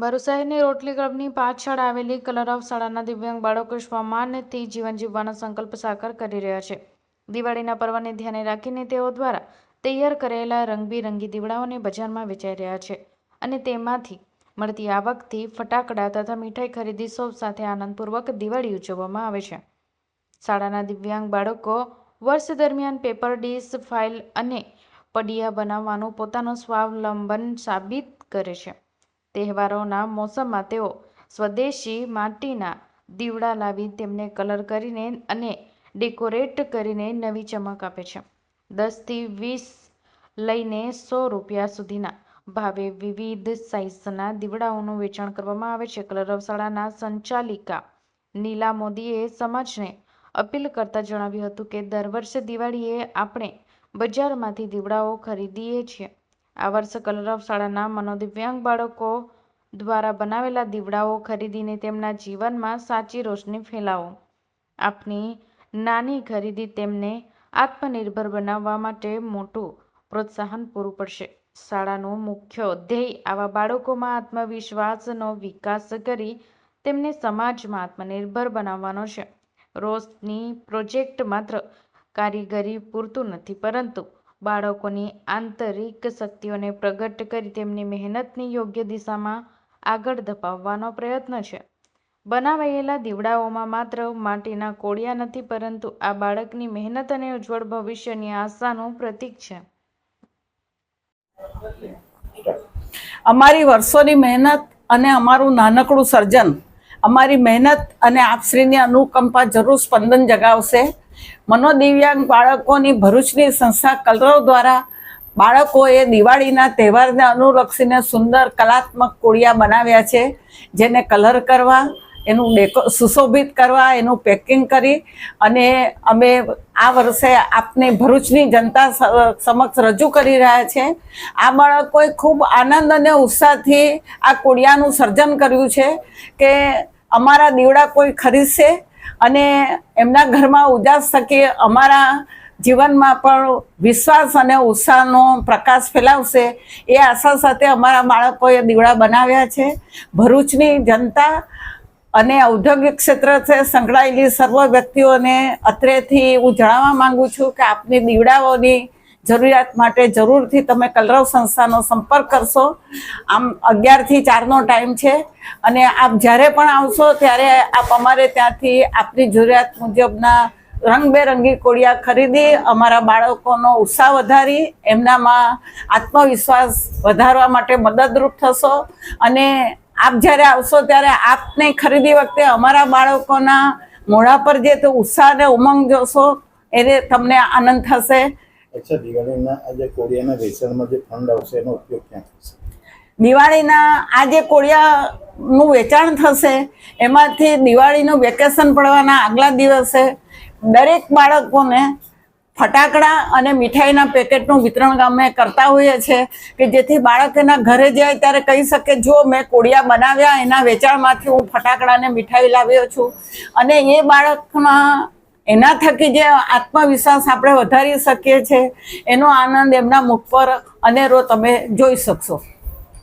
ભરૂચ શહેરની રોટલી ક્લબની પાછળ આવેલી કલર ઓફ શાળાના દિવ્યાંગ બાળકો સ્વમાનથી જીવન જીવવાનો સંકલ્પ સાકાર કરી રહ્યા છે. દિવાળીના પર્વને ધ્યાને રાખીને તેઓ દ્વારા તૈયાર કરેલા રંગબેરંગી દીવડાઓને બજારમાં વેચાઈ રહ્યા છે અને તેમાંથી મળતી આવકથી ફટાકડા તથા મીઠાઈ ખરીદી સૌ સાથે આનંદપૂર્વક દિવાળી ઉજવવામાં આવે છે. શાળાના દિવ્યાંગ બાળકો વર્ષ દરમિયાન પેપર ડીશ, ફાઇલ અને પડિયા બનાવવાનું પોતાનું સ્વાવલંબન સાબિત કરે છે. તહેવારોના મોસમમાં તેઓ સ્વદેશી માટીના દીવડા લાવી તેમને કલર કરીને અને ડેકોરેટ કરીને નવી ચમક આપે છે. દસથી વીસ લઈને સો રૂપિયા સુધીના ભાવે વિવિધ સાઇઝના દીવડાઓનું વેચાણ કરવામાં આવે છે. કલર ઓફ સંચાલિકા નીલા મોદીએ સમાજને અપીલ કરતા જણાવ્યું હતું કે, દર વર્ષે દિવાળીએ આપણે બજારમાંથી દીવડાઓ ખરીદીએ છીએ. આ વર્ષે કલર શાળાના મનોદિવ્યાંગ બાળકો દ્વારા બનાવેલા દીવડાઓ ખરીદીને તેમના જીવનમાં સાચી રોશની ફેલાવો. આપની નાની ખરીદી તેમને આત્મનિર્ભર બનાવવા માટે મોટું પ્રોત્સાહન પૂરું પડશે. શાળાનો મુખ્ય ધ્યેય આવા બાળકોમાં આત્મવિશ્વાસનો વિકાસ કરી તેમને સમાજમાં આત્મનિર્ભર બનાવવાનો છે. રોશની પ્રોજેક્ટ માત્ર કારીગરી પૂરતું નથી, પરંતુ બાળકોની આંતરિક શક્તિઓને પ્રગટ કરી તેમની મહેનતની યોગ્ય દિશામાં આગળ ધપાવવાનો પ્રયત્ન છે. બનાવાયેલા દીવડાઓમાં માત્ર માટીના કોડિયા નથી, પરંતુ આ બાળકની મહેનત અને ઉજ્જવળ ભવિષ્યની આશાનું પ્રતીક છે. અમારી વર્ષોની મહેનત અને અમારું નાનકડું સર્જન, અમારી મહેનત અને આપશ્રીની અનુકંપા જરૂર સ્પંદન જગાવશે. મનોદિવ્યાંગ બાળકોની ભરૂચની સંસ્થા કલરવ દ્વારા બાળકોએ દિવાળીના તહેવારને અનુલક્ષીને સુંદર કલાત્મક કોડિયા બનાવ્યા છે, જેને કલર કરવા, એનું ડેકો, સુશોભિત કરવા, એનું પેકિંગ કરી અને અમે આ વર્ષે આપને ભરૂચની જનતા સમક્ષ રજૂ કરી રહ્યા છે. આ બાળકોએ ખૂબ આનંદ અને ઉત્સાહથી આ કોડિયાનું સર્જન કર્યું છે કે અમારા દીવડા કોઈ ખરીદશે અને એમના ઘરમાં ઉજાસ થકી અમારા જીવનમાં પણ વિશ્વાસ અને ઉત્સાહનો પ્રકાશ ફેલાવશે એ આશા સાથે અમારા બાળકોએ દીવડા બનાવ્યા છે. ભરૂચની જનતા અને ઔદ્યોગિક ક્ષેત્ર સંકળાયેલી સર્વ વ્યક્તિઓને અત્રેથી હું જણાવવા માંગુ છું કે આપની દીવડાઓની જરૂરિયાત માટે જરૂરથી તમે કલરવ સંસ્થાનો સંપર્ક કરશો. આમ અગિયારથી ચારનો ટાઈમ છે અને આપ જ્યારે પણ આવશો ત્યારે આપ અમારે ત્યાંથી આપની જરૂરિયાત મુજબના રંગબેરંગી કોડિયા ખરીદી, અમારા બાળકોનો ઉત્સાહ વધારી, એમનામાં આત્મવિશ્વાસ વધારવા માટે મદદરૂપ થશો. અને આપ જ્યારે આવશો ત્યારે આપને ખરીદી વખતે અમારા બાળકોના મોઢા પર જે ઉત્સાહ અને ઉમંગ જોશો, એને તમને આનંદ થશે. અચ્છા, દિવાળીના આજે કોળિયાના વેચાણમાં જે ફંડ આવશે, એનો ઉપયોગ ક્યાં થશે? દિવાળીના આ જે કોળિયાનું વેચાણ થશે, એમાંથી દિવાળીનું વેકેશન પડવાના આગલા દિવસે દરેક બાળકોને ફટાકડા અને મીઠાઈના પેકેટનું વિતરણ અમે કરતા હોઈએ છીએ કે જેથી બાળક એના ઘરે જાય ત્યારે કહી શકે, જો મેં કોડિયા બનાવ્યા, એના વેચાણમાંથી હું ફટાકડા અને મીઠાઈ લાવ્યો છું. અને એ બાળકમાં એના થકી જે આત્મવિશ્વાસ આપણે વધારી શકીએ છીએ, એનો આનંદ એમના મુખ પર અનેરો તમે જોઈ શકશો.